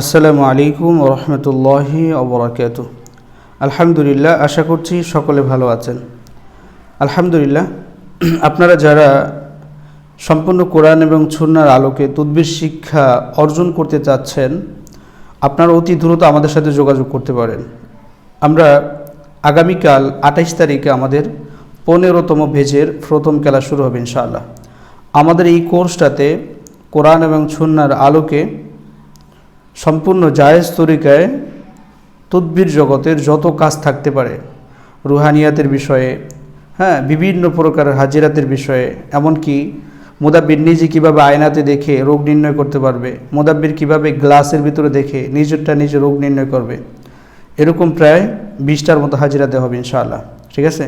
আসসালামু আলাইকুম রহমতুল্লাহি অবরাকাত আলহামদুলিল্লাহ, আশা করছি সকলে ভালো আছেন। আলহামদুলিল্লাহ, আপনারা যারা সম্পূর্ণ কোরআন এবং সুন্নার আলোকে তদ্বির শিক্ষা অর্জন করতে চাচ্ছেন, আপনারা অতি দ্রুত আমাদের সাথে যোগাযোগ করতে পারেন। আমরা আগামীকাল আঠাইশ তারিখে আমাদের পনেরোতম ভেজের প্রথম খেলা শুরু হবে ইনশাআল্লাহ। আমাদের এই কোর্সটাতে কোরআন এবং সুন্নার আলোকে সম্পূর্ণ জায়েজ তরিকায় তদ্বির জগতের যত কাজ থাকতে পারে, রুহানিয়াতের বিষয়ে হ্যাঁ বিভিন্ন প্রকারের হাজিরাতের বিষয়ে, এমনকি মোদাব্বির নিজে কীভাবে আয়নাতে দেখে রোগ নির্ণয় করতে পারবে, মোদাব্বির কীভাবে গ্লাসের ভিতরে দেখে নিজেরটা নিজে রোগ নির্ণয় করবে, এরকম প্রায় বিশটার মতো হাজিরাতে হবে ইনশাআল্লাহ। ঠিক আছে?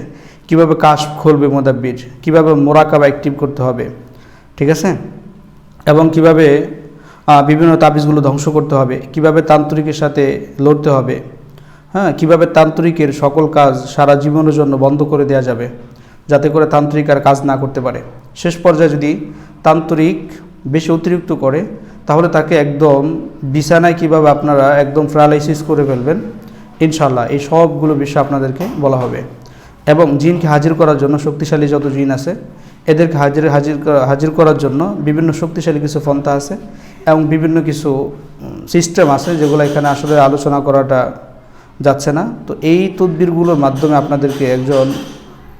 কীভাবে কাশ খুলবে মোদাব্বির, কীভাবে মোরাকাবা অ্যাক্টিভ করতে হবে, ঠিক আছে? এবং কীভাবে বিভিন্ন তাবিজগুলো ধ্বংস করতে হবে, কীভাবে তান্ত্রিকের সাথে লড়তে হবে হ্যাঁ কীভাবে তান্ত্রিকের সকল কাজ সারা জীবনের জন্য বন্ধ করে দেওয়া যাবে, যাতে করে তান্ত্রিক আর কাজ না করতে পারে। শেষ পর্যায়ে যদি তান্ত্রিক বেশি অতিরিক্ত করে, তাহলে তাকে একদম বিছানায় কীভাবে আপনারা একদম প্যারালাইসিস করে ফেলবেন ইনশাল্লাহ এই সবগুলো বিষয় আপনাদেরকে বলা হবে। এবং জিনকে হাজির করার জন্য শক্তিশালী যত জিন আছে, এদেরকে হাজির হাজির হাজির করার জন্য বিভিন্ন শক্তিশালী কিছু পন্থা আছে এবং বিভিন্ন কিছু সিস্টেম আছে যেগুলো এখানে আসলে আলোচনা করাটা যাচ্ছে না। তো এই তদবিরগুলোর মাধ্যমে আপনাদেরকে একজন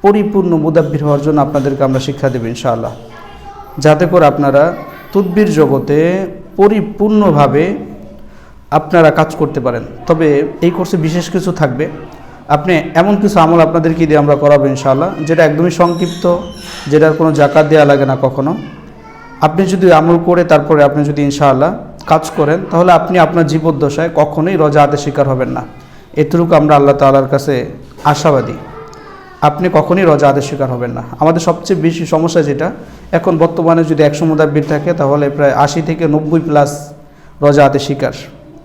পরিপূর্ণ মুদাব্বির হওয়ার জন্য আপনাদেরকে আমরা শিক্ষা দেব ইনশাআল্লাহ। যাতে করে আপনারা তদবির জগতে পরিপূর্ণভাবে আপনারা কাজ করতে পারেন। তবে এই কোর্সে বিশেষ কিছু থাকবে। আপনি এমন কিছু আমল আপনাদেরকে দিয়ে আমরা করাবো ইনশাআল্লাহ, যেটা একদমই সংক্ষিপ্ত, যেটার কোনো জাকাত দেওয়া লাগে না কখনো। আপনি যদি আমল করে তারপরে আপনি যদি ইনশাআল্লাহ কাজ করেন, তাহলে আপনি আপনার জীবদ্দশায় কখনোই রজা হাতে শিকার হবেন না। এতটুকু আমরা আল্লাহ তাআলার কাছে আশাবাদী। আপনি কখনই রজা আদের শিকার হবেন না। আমাদের সবচেয়ে বেশি সমস্যা যেটা, এখন বর্তমানে যদি একশো মুদাব্বির থাকে, তাহলে প্রায় আশি থেকে নব্বই প্লাস রজা আদের শিকার।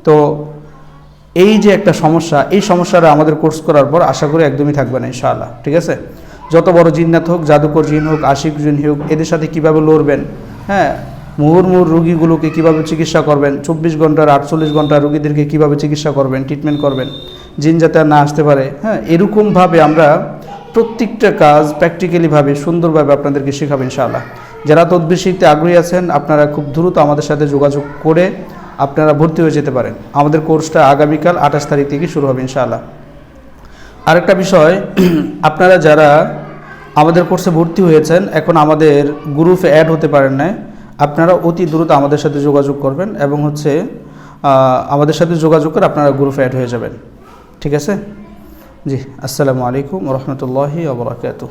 তো এই যে একটা সমস্যা, এই সমস্যাটা আমাদের কোর্স করার পর আশা করি একদমই থাকবে না ইনশাআল্লাহ, ঠিক আছে? যত বড় জিন্নাত হোক, জাদুকর জিন হোক, আশিক জিন হোক, এদের সাথে কীভাবে লড়বেন হ্যাঁ মুহুর্মুহুর রুগীগুলোকে কীভাবে চিকিৎসা করবেন? চব্বিশ ঘণ্টার, আটচল্লিশ ঘণ্টা রুগীদেরকে কীভাবে চিকিৎসা করবেন ট্রিটমেন্ট করবেন? জিন যাতে না আসতে পারে। হ্যাঁ এরকমভাবে আমরা প্রত্যেকটা কাজ প্র্যাকটিক্যালিভাবে সুন্দরভাবে আপনাদেরকে শেখাবো ইনশাআল্লাহ। যারা তদবির শিখতে আগ্রহী আছেন, আপনারা খুব দ্রুত আমাদের সাথে যোগাযোগ করে আপনারা ভর্তি হয়ে যেতে পারেন। আমাদের কোর্সটা আগামীকাল আঠাশ তারিখ থেকে শুরু হবে ইনশাআল্লাহ। আরেকটা বিষয়, আপনারা যারা আমাদের কোর্সে ভর্তি হয়েছেন। এখন আমাদের গ্রুপে অ্যাড হতে পারেন না আপনারা অতি দ্রুত আমাদের সাথে যোগাযোগ করবেন এবং হচ্ছে আমাদের সাথে যোগাযোগ করে আপনারা গ্রুপে অ্যাড হয়ে যাবেন। ঠিক আছে? জি, আসসালামু আলাইকুম রহমতুল্লাহি আবরাকাতু